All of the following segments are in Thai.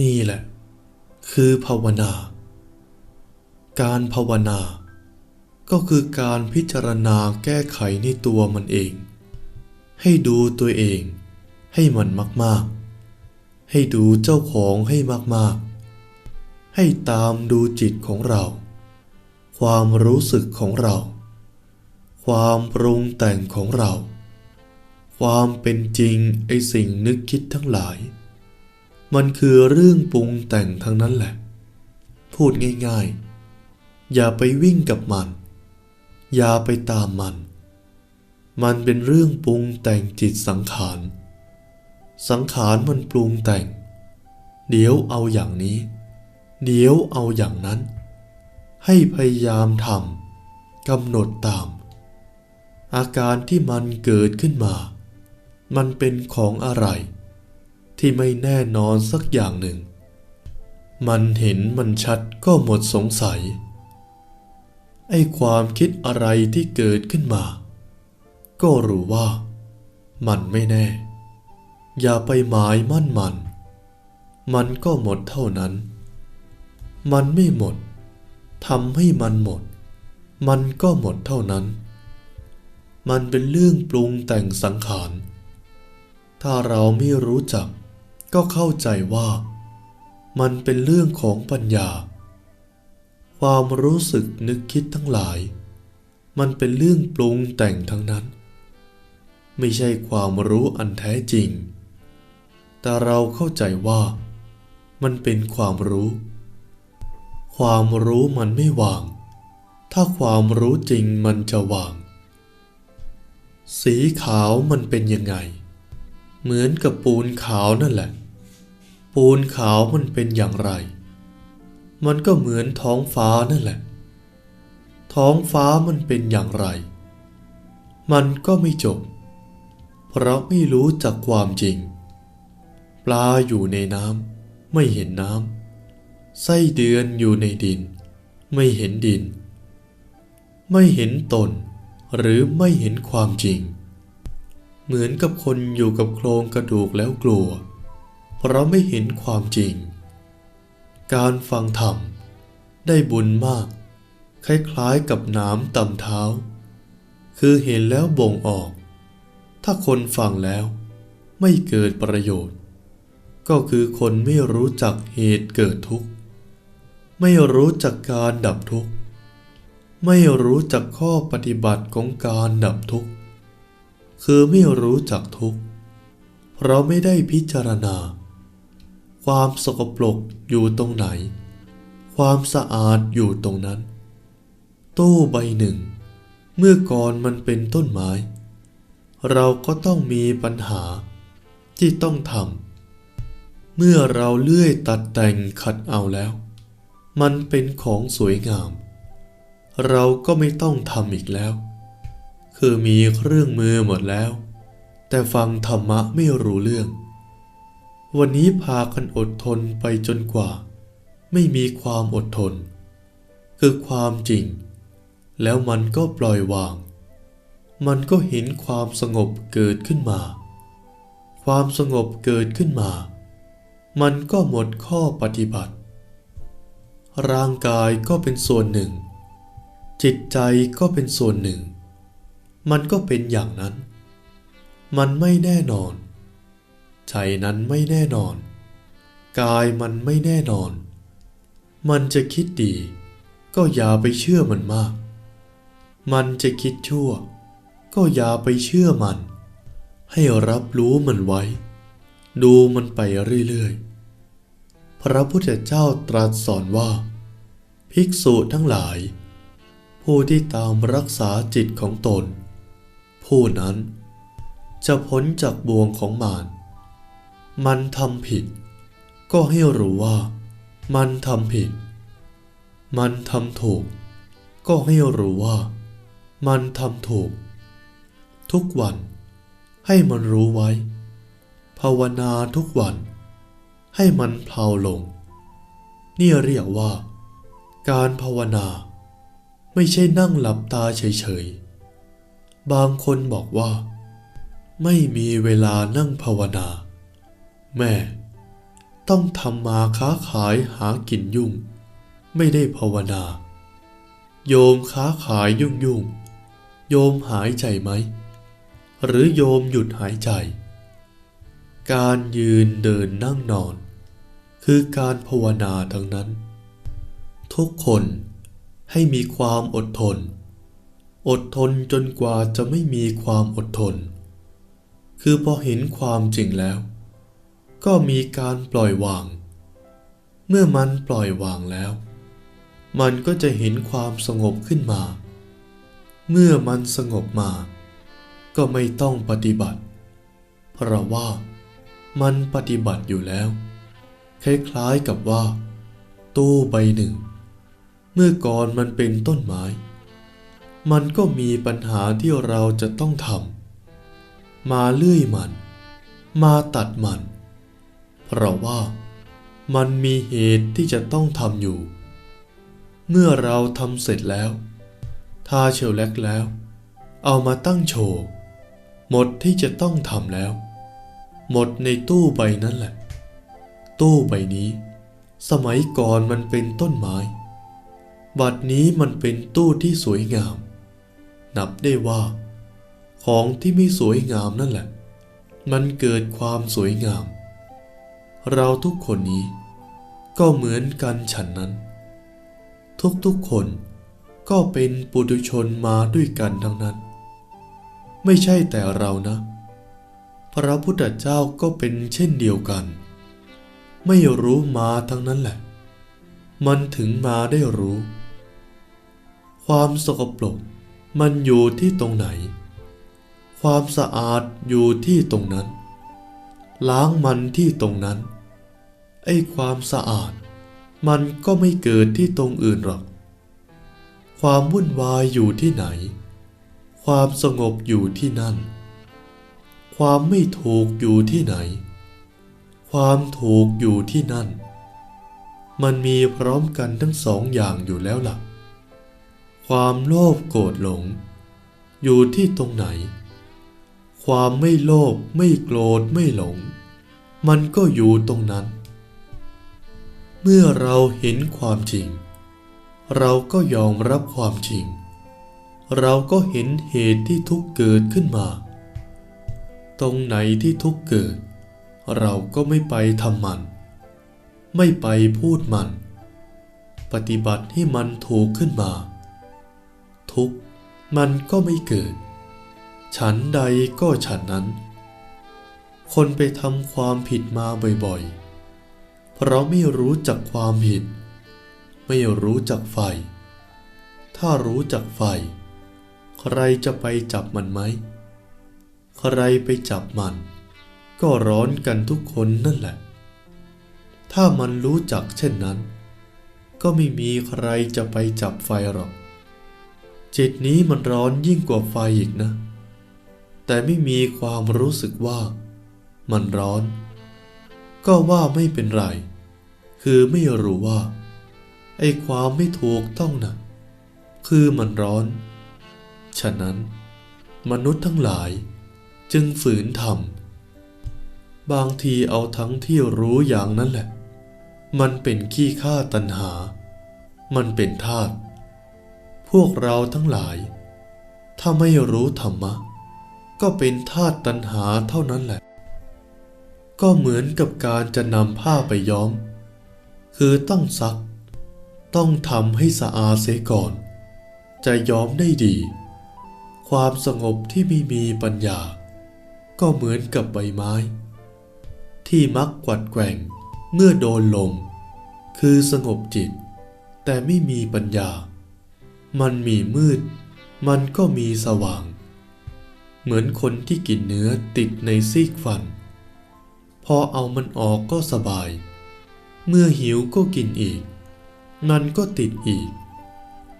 นี่แหละ คือภาวนา การภาวนา ก็คือการพิจารณาแก้ไขในตัวมันเอง ให้ดูตัวเอง ให้มันมากๆ ให้ดูเจ้าของให้มากๆ ให้ตามดูจิตของเรา ความรู้สึกของเรา ความปรุงแต่งของเรา ความเป็นจริงไอสิ่งนึกคิดทั้งหลาย มันคือเรื่องปรุงแต่งทั้งนั้นแหละ พูดง่ายๆ อย่าไปวิ่งกับมัน อย่าไปตามมัน มันเป็นเรื่องปรุงแต่งจิตสังขาร สังขารมันปรุงแต่ง เดี๋ยวเอาอย่างนี้ เดี๋ยวเอาอย่างนั้น ให้พยายามทำกำหนดตาม อาการที่มันเกิดขึ้นมา มันเป็นของอะไร ที่ไม่แน่นอนสักอย่างหนึ่ง มันเห็นมันชัดก็หมดสงสัย ไอ้ความคิดอะไรที่เกิดขึ้นมา ก็รู้ว่า มันไม่แน่ อย่าไปหมายมั่นมัน มันก็หมดเท่านั้น มันไม่หมดทำให้มันหมด มันก็หมดเท่านั้น มันเป็นเรื่องปรุงแต่งสังขาร ถ้าเราไม่รู้จัก ก็เข้าใจว่า มันเป็นเรื่องของปัญญา ความรู้สึกนึกคิดทั้งหลาย มันเป็นเรื่องปรุงแต่งทั้งนั้น ไม่ใช่ความรู้อันแท้จริง แต่เราเข้าใจว่า มันเป็นความรู้ ความรู้มันไม่วาง ถ้าความรู้จริงมันจะวาง สีขาวมันเป็นยังไง เหมือนกับปูนขาวนั่นแหละ ปูนขาวมันเป็นอย่างไร มันก็เหมือนท้องฟ้านั่นแหละ ท้องฟ้ามันเป็นอย่างไร มันก็ไม่จบ เพราะไม่รู้จักความจริง ปลาอยู่ในน้ำไม่เห็นน้ำ ไส้เดือนอยู่ในดิน ไม่เห็นดิน ไม่เห็นตน หรือไม่เห็นความจริง เหมือนกับคนอยู่กับโครงกระดูกแล้วกลัว เพราะไม่เห็นความจริง การฟังธรรม ได้บุญมาก คล้ายๆกับน้ำต่ำเท้า คือเห็นแล้วบ่งออก ถ้าคนฟังแล้วไม่เกิดประโยชน์ ก็คือคนไม่รู้จักเหตุเกิดทุกข์ ไม่รู้จักการดับทุกข์ ไม่รู้จักข้อปฏิบัติของการดับทุกข์ คือไม่รู้จักทุกข์เพราะไม่ได้พิจารณา ความสกปรกอยู่ตรงไหน ความสะอาดอยู่ตรงนั้น ตู้ใบหนึ่ง เมื่อก่อนมันเป็นต้นไม้ เราก็ต้องมีปัญหาที่ต้องทำเมื่อเราเลื่อยตัดแต่งขัดเอาแล้ว มันเป็นของสวยงาม เราก็ไม่ต้องทำอีกแล้ว คือมีเครื่องมือหมดแล้ว แต่ฟังธรรมะไม่รู้เรื่อง วันนี้พากันอดทนไปจนกว่า ไม่มีความอดทน คือความจริง แล้วมันก็ปล่อยวาง มันก็เห็นความสงบเกิดขึ้นมา ความสงบเกิดขึ้นมา มันก็หมดข้อปฏิบัติ ร่างกายก็เป็นส่วนหนึ่งจิตใจก็เป็นส่วนหนึ่ง มันก็เป็นอย่างนั้น มันไม่แน่นอน ใจนั้นไม่แน่นอน กายมันไม่แน่นอน มันจะคิดดี ก็อย่าไปเชื่อมันมาก มันจะคิดชั่ว ก็อย่าไปเชื่อมัน ให้รับรู้มันไว้ ดูมันไปเรื่อยๆ พระพุทธเจ้าตรัสสอนว่า ภิกษุทั้งหลาย ผู้ที่ตามรักษาจิตของตน ผู้นั้น จะพ้นจากบ่วงของมาร มันทำผิด ก็ให้รู้ว่า มันทำผิด มันทำถูก ก็ให้รู้ว่า มันทำถูก ทุกวันให้มันรู้ไว้ ภาวนาทุกวัน ให้มันเพลาลง นี่เรียกว่า การภาวนา ไม่ใช่นั่งหลับตาเฉยๆ บางคนบอกว่า ไม่มีเวลานั่งภาวนา แม่ ต้องทำมาค้าขายหากินยุ่ง ไม่ได้ภาวนา โยมค้าขายยุ่งยุ่งโยมหายใจไหม หรือโยมหยุดหายใจ การยืนเดินนั่งนอน คือการภาวนาทั้งนั้น ทุกคนให้มีความอดทน อดทนจนกว่าจะไม่มีความอดทน คือพอเห็นความจริงแล้ว ก็มีการปล่อยวาง เมื่อมันปล่อยวางแล้ว มันก็จะเห็นความสงบขึ้นมา เมื่อมันสงบมา ก็ไม่ต้องปฏิบัติ เพราะว่ามันปฏิบัติอยู่แล้ว คล้ายๆกับว่า ตู้ใบหนึ่ง เมื่อก่อนมันเป็นต้นไม้ มันก็มีปัญหาที่เราจะต้องทำ มาเลื่อยมัน มาตัดมัน เพราะว่ามันมีเหตุที่จะต้องทำอยู่ เมื่อเราทำเสร็จแล้วทาเชลแลกแล้ว เอามาตั้งโชว์ หมดที่จะต้องทำแล้ว หมดในตู้ใบนั้นแหละ ตู้ใบนี้ สมัยก่อนมันเป็นต้นไม้ บัดนี้มันเป็นตู้ที่สวยงาม นับได้ว่า ของที่ไม่สวยงามนั่นแหละ มันเกิดความสวยงาม เราทุกคนนี้ ก็เหมือนกันฉันนั้น ทุกๆคนก็เป็นปุถุชนมาด้วยกันทั้งนั้น ไม่ใช่แต่เรานะ พระพุทธเจ้าก็เป็นเช่นเดียวกัน ไม่รู้มาทั้งนั้นแหละ มันถึงมาได้รู้ ความสกปรก มันอยู่ที่ตรงไหน ความสะอาดอยู่ที่ตรงนั้น ล้างมันที่ตรงนั้น ไอ้ความสะอาด มันก็ไม่เกิดที่ตรงอื่นหรอก ความวุ่นวายอยู่ที่ไหน ความสงบอยู่ที่นั่น ความไม่ถูกอยู่ที่ไหน ความถูกอยู่ที่นั่น มันมีพร้อมกันทั้งสองอย่างอยู่แล้วล่ะ ความโลภโกรธหลง อยู่ที่ตรงไหน ความไม่โลภไม่โกรธไม่หลง มันก็อยู่ตรงนั้น เมื่อเราเห็นความจริง เราก็ยอมรับความจริง เราก็เห็นเหตุที่ทุกเกิดขึ้นมา ตรงไหนที่ทุกเกิด เราก็ไม่ไปทำมัน ไม่ไปพูดมัน ปฏิบัติให้มันถูกขึ้นมา ทุกข์ มันก็ไม่เกิด ฉันใดก็ฉันนั้น คนไปทำความผิดมาบ่อยๆ เพราะไม่รู้จักความผิด ไม่รู้จักไฟ ถ้ารู้จักไฟ ใครจะไปจับมันไหม ใครไปจับมัน ก็ร้อนกันทุกคนนั่นแหละ ถ้ามันรู้จักเช่นนั้นก็ไม่มีใครจะไปจับไฟหรอก จิตนี้มันร้อนยิ่งกว่าไฟอีกนะ แต่ไม่มีความรู้สึกว่า มันร้อน ก็ว่าไม่เป็นไร คือไม่รู้ว่า ไอ้ความไม่ถูกต้องนะคือมันร้อน ฉะนั้น มนุษย์ทั้งหลาย จึงฝืนทำบางทีเอาทั้งที่รู้อย่างนั้นแหละ มันเป็นขี้ข้าตัณหา มันเป็นธาตุ พวกเราทั้งหลาย ถ้าไม่รู้ธรรมะ ก็เป็นธาตุตัณหาเท่านั้นแหละ ก็เหมือนกับการจะนำผ้าไปย้อม คือต้องซัก ต้องทำให้สะอาดเสียก่อน จะย้อมได้ดี ความสงบที่ไม่มีปัญญา ก็เหมือนกับใบไม้ ที่มักกวัดแกว่งเมื่อโดนลม คือสงบจิต แต่ไม่มีปัญญา มันมีมืด มันก็มีสว่าง เหมือนคนที่กินเนื้อติดในซีกฟัน พอเอามันออกก็สบาย เมื่อหิวก็กินอีก มันก็ติดอีก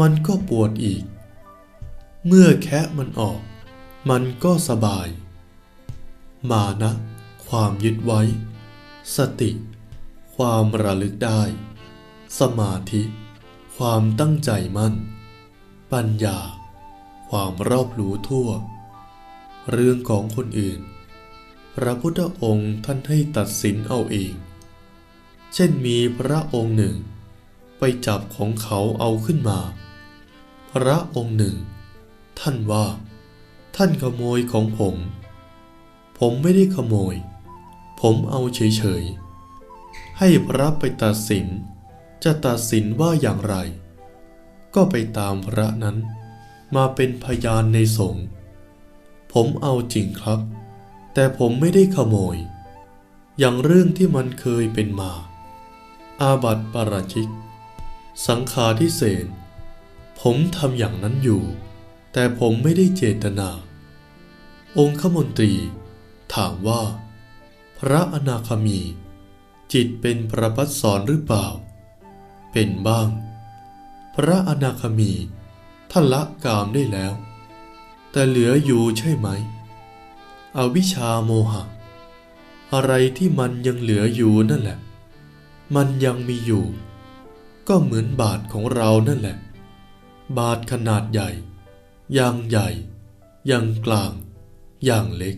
มันก็ปวดอีก เมื่อแคะมันออก มันก็สบาย มานะ ความยึดไว้ สติ ความระลึกได้ สมาธิ ความตั้งใจมั่น ปัญญา ความรอบรู้ทั่ว เรื่องของคนอื่น พระพุทธองค์ท่านให้ตัดสินเอาเอง เช่นมีพระองค์หนึ่ง ไปจับของเขาเอาขึ้นมา พระองค์หนึ่ง ท่านว่า ท่านขโมยของผม ผมไม่ได้ขโมย ผมเอาเฉยๆให้พระไปตัดสินจะตัดสินว่าอย่างไร ก็ไปตามพระนั้น มาเป็นพยานในสงฆ์ผมเอาจริงครับ แต่ผมไม่ได้ขโมย อย่างเรื่องที่มันเคยเป็นมา อาบัติปราชิก สังฆาทิเศษผมทำอย่างนั้นอยู่ แต่ผมไม่ได้เจตนา องคมนตรี ถามว่า พระอนาคามี จิตเป็นประพัดสอนหรือเปล่า เป็นบ้าง ระอนาคามีท่านละกามได้แล้ว แต่เหลืออยู่ใช่ไหม อวิชชาโมหะ อะไรที่มันยังเหลืออยู่นั่นแหละ มันยังมีอยู่ ก็เหมือนบาทของเรานั่นแหละ บาทขนาดใหญ่ อย่างใหญ่ อย่างกลาง อย่างเล็ก